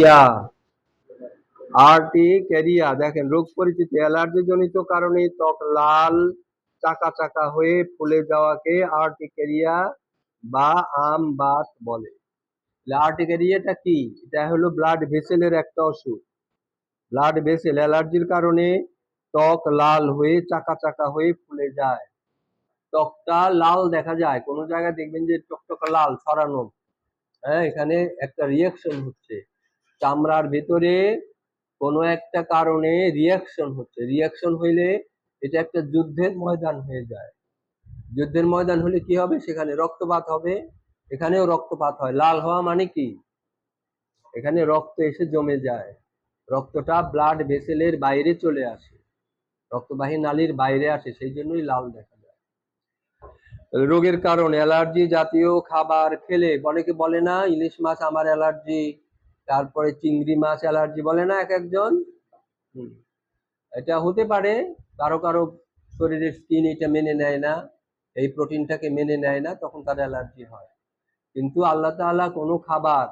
ক্যারিয়া RT ক্যারিয়া। দেখেন, রোগ পরিচিতি অ্যালার্জি জনিত কারণে ত্বক লাল, চাকা চাকা হয়ে ফুলে যাওয়াকে আরটি ক্যারিয়া বা আম বাত বলে। আরটি ক্যারিয়াটা কি? এটা হলো ব্লাড ভেসেলের একটা অসুখ ব্লাড ভেসেল, অ্যালার্জির কারণে ত্বক লাল হয়ে, চাকা চাকা হয়ে ফুলে যায়। ত্বকটা লাল দেখা যায়। কোনো জায়গায় দেখবেন যে টকটকা লাল, ছড়ানো। হ্যাঁ এখানে একটা রিয়াকশন হচ্ছে। চামড়ার ভেতরে কোনো একটা কারণে রিয়াকশন হচ্ছে। রিয়াকশন হইলে এটা একটা যুদ্ধের ময়দান হয়ে যায়। যুদ্ধের ময়দান হলে কি হবে? সেখানে রক্তপাত হবে। এখানেও রক্তপাত হয়। লাল হওয়া মানে কি? এখানে রক্ত এসে জমে যায়। রক্তটা ব্লাড ভেসেলের বাইরে চলে আসে। রক্তবাহী নালীর বাইরে আসে। সেই জন্যই লাল দেখা যায়। রোগের কারণ অ্যালার্জি জাতীয় খাবার খেলে, অনেকে বলে না, ইলিশ মাছ আমার অ্যালার্জি। তারপরে চিংড়ি মাছ অ্যালার্জি বলে না এক একজন? এটা হতে পারে কারও কারও শরীরের স্কিন এটা মেনে নেয় না এই প্রোটিনটাকে মেনে নেয় না তখন তার অ্যালার্জি হয়। কিন্তু আল্লাহ তাআলা কোনো খাবার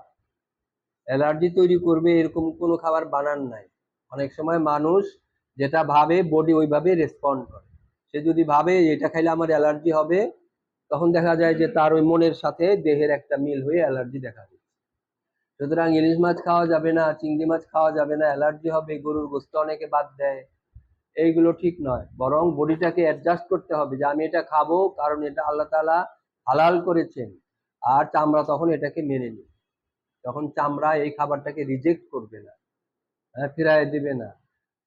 অ্যালার্জি তৈরি করবে এরকম কোনো খাবার বানান নাই। অনেক সময় মানুষ যেটা ভাবে বডি ওইভাবে রেসপন্ড করে। সে যদি ভাবে এটা খাইলে আমার অ্যালার্জি হবে তখন দেখা যায় যে তার ওই মনের সাথে দেহের একটা মিল হয়ে অ্যালার্জি দেখা দিচ্ছে। সুতরাং ইলিশ মাছ খাওয়া যাবে না, চিংড়ি মাছ খাওয়া যাবে না, অ্যালার্জি হবে, গরুর গোস্ত অনেকে বাদ দেয়। এইগুলো ঠিক নয়, বরং বডিটাকে অ্যাডজাস্ট করতে হবে যে আমি এটা খাব কারণ এটা আল্লাহ তাআলা হালাল করেছেন। আর চামড়া তখন এটাকে মেনে নেবে। তখন চামড়া এই খাবারটাকে রিজেক্ট করবে না হ্যাঁ ফিরায় দিবে না।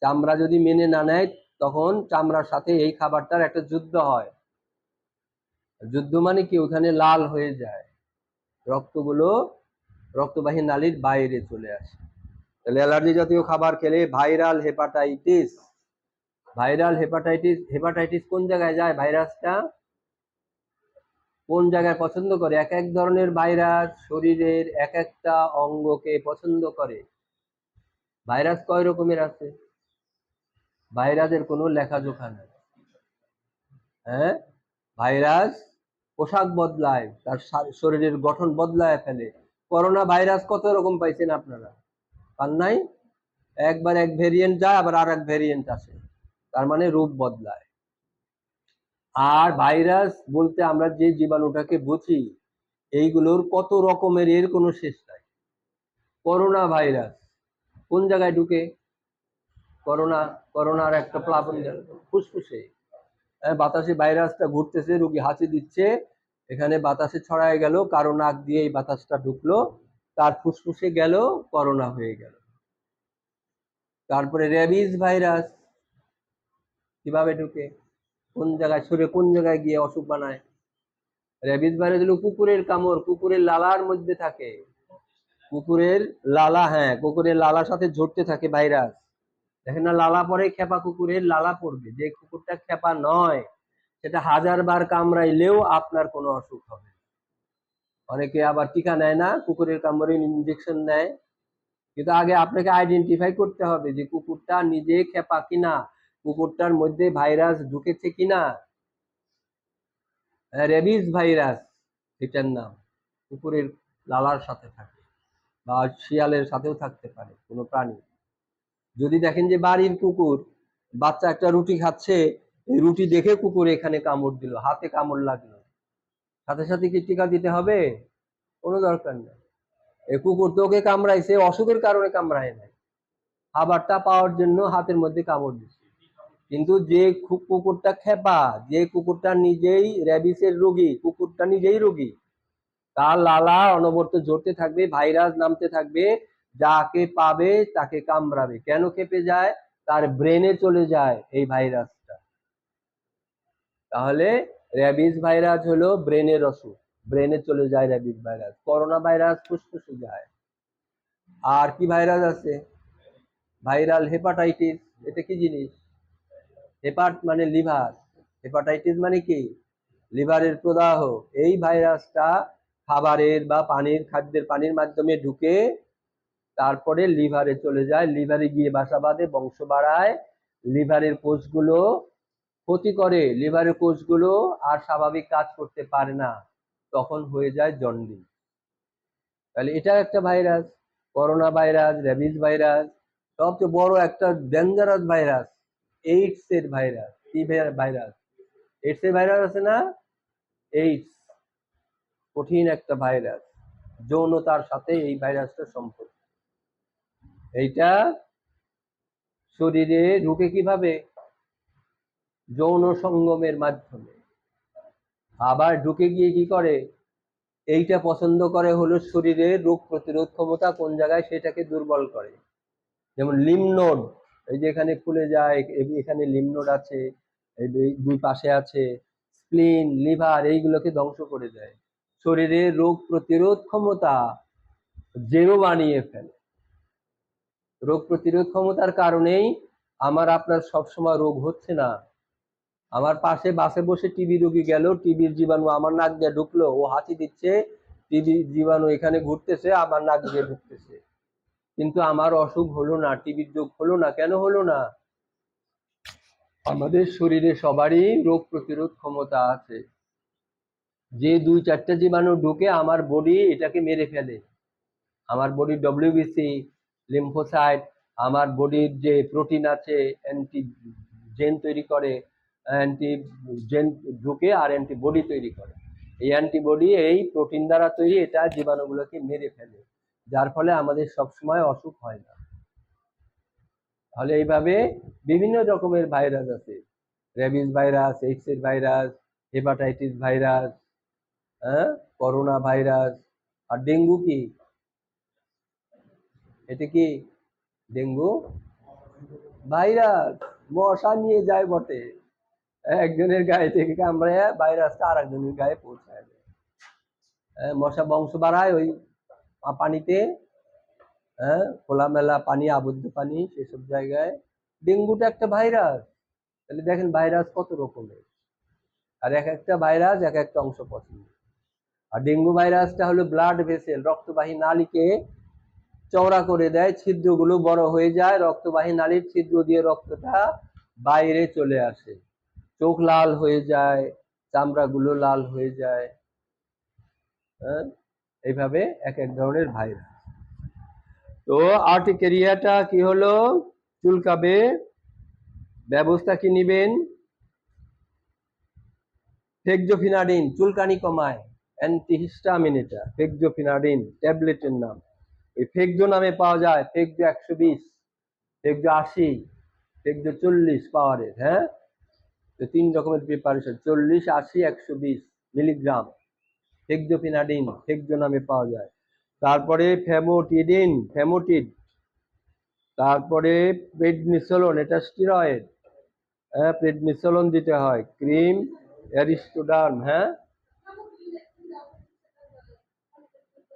চামড়া যদি মেনে না নেয়, তখন চামড়ার সাথে এই খাবারটার একটা যুদ্ধ হয়। যুদ্ধ মানে কি? ওখানে লাল হয়ে যায়। রক্তগুলো রক্তবাহী নালীর বাইরে চলে আসে। তাহলে অ্যালার্জি জাতীয় খাবার খেলে viral hepatitis. Viral hepatitis hepatitis কোন জায়গায় যায়? ভাইরাসটা কোন জায়গায় পছন্দ করে? এক এক ধরনের ভাইরাস শরীরের এক একটা অঙ্গকে পছন্দ করে। ভাইরাস কয় রকমের আছে? ভাইরাসের কোনো লেখাজোখা নাই। হ্যাঁ? ভাইরাস পোশাক বদলায়, তার শরীরের গঠন বদলায় ফেলে। করোনা ভাইরাস কত রকম পাইছেন আপনারা? পান নাই? একবার এক ভেরিয়েন্ট যায় আবার আর এক ভেরিয়েন্ট আসে। তার মানে রূপ বদলায়। আর ভাইরাস বলতে আমরা যে জীবাণুটাকে বুঝি এইগুলোর কত রকমের এর কোনো শেষ নাই। করোনা ভাইরাস কোন জায়গায় ঢুকে? করোনা করোনার একটা প্লাবন ফুসফুসে। হ্যাঁ, বাতাসে ভাইরাসটা ঘুরতেছে রুগী হাঁচি দিচ্ছে এখানে বাতাসে ছড়ায় গেল, কারও নাক দিয়ে এই বাতাসটা ঢুকলো, তার ফুসফুসে গেল, করোনা হয়ে গেল। তারপরে র্যাবিস ভাইরাস, কীভাবে ঢুকে? কোন জায়গায়? শরীরে কোন জায়গায় গিয়ে অসুখ বানায়? র্যাবিস ভাইরাস হলো কুকুরের কামড়, কুকুরের লালার মধ্যে থাকে। কুকুরের লালা হ্যাঁ কুকুরের লালার সাথে ঝরতে থাকে ভাইরাস। দেখেন না, লালা পরে খেপা কুকুরের লালা পড়বে। যে কুকুরটা খেপা নয় সেটা হাজার বার কামড়াইলেও আপনার কোনো অসুখ হবে অনেকে আবার টিকা নেয় না, কুকুরের কামড়ে ইঞ্জেকশন নেয়। কিন্তু আগে আপনাকে আইডেন্টিফাই করতে হবে যে কুকুরটা নিজে খেপা কিনা, কুকুরটার মধ্যে ভাইরাস ঢুকেছে কিনা। রেবিস ভাইরাস এটার নাম। কুকুরের লালার সাথে থাকে বা শিয়ালের সাথেও থাকতে পারে, কোনো প্রাণী। যদি দেখেন যে বাড়ির কুকুর, বাচ্চা একটা রুটি খাচ্ছে রুটি দেখে কুকুর এখানে কামড় দিল, হাতে কামড় লাগল। সাথে সাথে কি টিকা দিতে হবে? কোনো দরকার নেই। এই কুকুর তো ওকে কামড়াইছে অসুখের কারণে কামড়ায় নাই। খাবারটা পাওয়ার জন্য হাতের মধ্যে কামড় দিচ্ছে কিন্তু যে কুকুরটা খেপা, যে কুকুরটা নিজেই র্যাবিসের রোগী, কুকুরটা নিজেই রোগী, তার লালা অনবরত ঝরতে থাকবে, ভাইরাস নামতে থাকবে, যাকে পাবে তাকে কামড়াবে। কেন খেপে যায়? তার ব্রেনে চলে যায় এই ভাইরাসটা তাহলে র্যাবিস ভাইরাস হলো ব্রেনের অসুখ। ব্রেনে চলে যায় র্যাবিস ভাইরাস করোনা ভাইরাস ফুসফুসে যায়। আর কি ভাইরাস আছে? ভাইরাল হেপাটাইটিস এটা কি জিনিস? হেপাট মানে লিভার হেপাটাইটিস মানে কি? লিভারের প্রদাহ। এই ভাইরাসটা খাবারের বা পানির খাদ্যের পানির মাধ্যমে ঢুকে তারপরে লিভারে চলে যায়। লিভারে গিয়ে বাসা বাঁধে, বংশ বাড়ায়। লিভারের কোষগুলো ক্ষতি করে লিভারের কোষগুলো আর স্বাভাবিক কাজ করতে পারে না, তখন হয়ে যায় জন্ডিস। তাহলে এটা একটা virus corona virus rabies virus সবচেয়ে বড় একটা ডেঞ্জারাস ভাইরাস এইডস এর ভাইরাস কি ভাইরাস এইডস এর ভাইরাস আছে না? এইডস কঠিন একটা ভাইরাস যৌনতার সাথে এই ভাইরাসটা সম্পর্ক এইটা শরীরে ঢুকে কীভাবে? যৌন সঙ্গমের মাধ্যমে। আবার ঢুকে গিয়ে কি করে? এইটা পছন্দ করে হলো শরীরের রোগ প্রতিরোধ ক্ষমতা কোন জায়গায় সেটাকে দুর্বল করে। যেমন লিমনোড, এই যে এখানে খুলে যায় এখানে লিমনোড আছে দুই পাশে আছে, স্প্লিন, লিভার, এইগুলোকে ধ্বংস করে দেয়। শরীরের রোগ প্রতিরোধ ক্ষমতা জেরো বানিয়ে ফেলে। রোগ প্রতিরোধ ক্ষমতার কারণেই আমার আপনার সবসময় রোগ হচ্ছে না। আমার পাশে বাসে বসে টিবি রোগী গেল টিবির জীবাণু আমার নাক দিয়ে ঢুকলো, ও হাঁচি দিচ্ছে টিবি জীবাণু এখানে ঘুরতেছে, আমার নাক দিয়ে ঢুকতেছে। কিন্তু আমার অসুখ হলো না টিবির রোগ হলো না, কেন হলো না? আমাদের শরীরে সবারই রোগ প্রতিরোধ ক্ষমতা আছে। যে দুই চারটা জীবাণু ঢুকে আমার বডি এটাকে মেরে ফেলে। আমার বডির ডব্লিউবিসি লিম্ফোসাইট আমার বডির যে প্রোটিন আছে অ্যান্টি জেন তৈরি করে অ্যান্টি জেন ঢুকে আর অ্যান্টিবডি তৈরি করে। এই অ্যান্টিবডি এই প্রোটিন দ্বারা তৈরি, এটা জীবাণুগুলোকে মেরে ফেলে। যার ফলে আমাদের সবসময় অসুখ হয় না। তাহলে এইভাবে বিভিন্ন রকমের ভাইরাস আছে। র্যাবিস ভাইরাস, এইডস এর ভাইরাস, হেপাটাইটিস ভাইরাস হ্যাঁ? করোনা ভাইরাস, আর ডেঙ্গু কি? এটা কি? ডেঙ্গু? ভাইরাস। মশা নিয়ে যায় বটে। একজনের গায়ে থেকে কামড়ে ভাইরাসটা আর একজনের গায়ে পৌঁছায় হ্যাঁ, মশা বংশ বাড়ায় ওই পানিতে হ্যাঁ খোলামেলা পানি আবদ্ধ পানি সেসব জায়গায়। ডেঙ্গুটা একটা ভাইরাস। তাহলে দেখেন ভাইরাস কত রকমের। আর এক একটা ভাইরাস এক একটা অংশ পছন্দ। আর ডেঙ্গু ভাইরাসটা হলো ব্লাড ভেসেল রক্তবাহী নালীকে চওড়া করে দেয় ছিদ্রগুলো বড় হয়ে যায় রক্তবাহী নালীর ছিদ্র দিয়ে রক্তটা বাইরে চলে আসে। চোখ লাল হয়ে যায়, চামড়াগুলো লাল হয়ে যায়। হ্যাঁ? এইভাবে এক এক ধরনের ভাইরাস। তো আর্টিকেরিয়াটা কি হলো? চুলকাবে। ব্যবস্থা কি নিবেন? ফেকজোফিনাডিন চুলকানি কমায়। অ্যান্টিহিস্টামিন এটা ফেকজোফিনাডিন ট্যাবলেটের নাম। এই ফেকজো নামে পাওয়া যায়, ফেকজো একশো বিশ, ফেকজো আশি, ফেকজো চল্লিশ পাওয়ারের হ্যাঁ? তিন রকমের প্রিপারেশন চল্লিশ, আশি, একশো বিশ মিলিগ্রাম ফেকজোফিনাডিন ফেকজো নামে পাওয়া যায়। তারপরে ফেমোটিডিন ফেমোটিড তারপরে প্রেডনিসোলন এটা স্টিরয়েড হ্যাঁ প্রেডনিসোলন দিতে হয় ক্রিম অ্যারিস্টোডার্ম হ্যাঁ।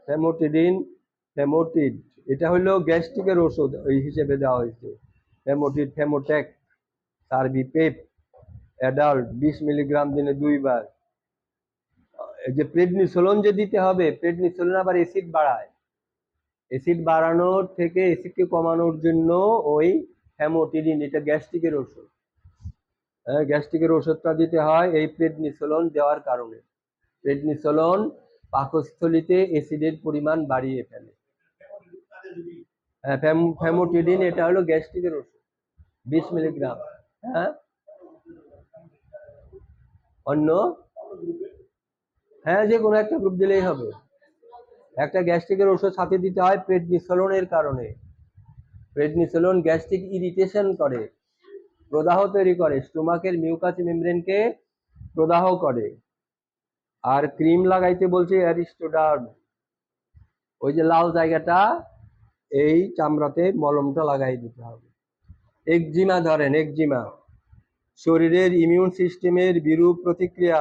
ফেমোটিডিন ফেমোটিড এটা হলো গ্যাস্ট্রিকের ওষুধ ওই হিসেবে দেওয়া হয়েছে। ফেমোটিড ফেমোটেক সার্ভিপেপ। অ্যাডাল্ট, বিশ মিলিগ্রাম দিনে দুইবার। যে প্রেডনিসোলন যে দিতে হবে প্রেডনিসোলন আবার অ্যাসিড বাড়ায়। অ্যাসিড বাড়ানোর থেকে অ্যাসিডকে কমানোর জন্য ওই হ্যামোটিডিন এটা গ্যাস্ট্রিকের ওষুধ। হ্যাঁ গ্যাস্ট্রিকের ওষুধটা দিতে হয় এই প্রেডনিসোলন দেওয়ার কারণে। প্রেডনিসোলন পাকস্থলিতে অ্যাসিডের পরিমাণ বাড়িয়ে ফেলে। হ্যাঁ ফ্যাম- ফ্যামোটিডিন এটা হলো গ্যাস্ট্রিকের ওষুধ, বিশ মিলিগ্রাম। হ্যাঁ অন্য? হ্যাঁ যে কোনো একটা গ্রুপ দিলেই হবে। একটা গ্যাস্ট্রিকের ওষুধ সাথে দিতে হয় প্রেডনিসোলনের কারণে। প্রেডনিসোলন গ্যাস্ট্রিক ইরিটেশন করে, প্রদাহ তৈরি করে, স্টোমাকের মিউকাস মেমব্রেনকে প্রদাহ করে। আর ক্রিম লাগাইতে বলছে অ্যারিস্টোডার্ম ওই যে লাল জায়গাটা, এই চামড়াতে মলমটা লাগাই দিতে হবে। একজিমা ধরেন, একজিমা। শরীরের ইমিউন সিস্টেমের বিরূপ প্রতিক্রিয়া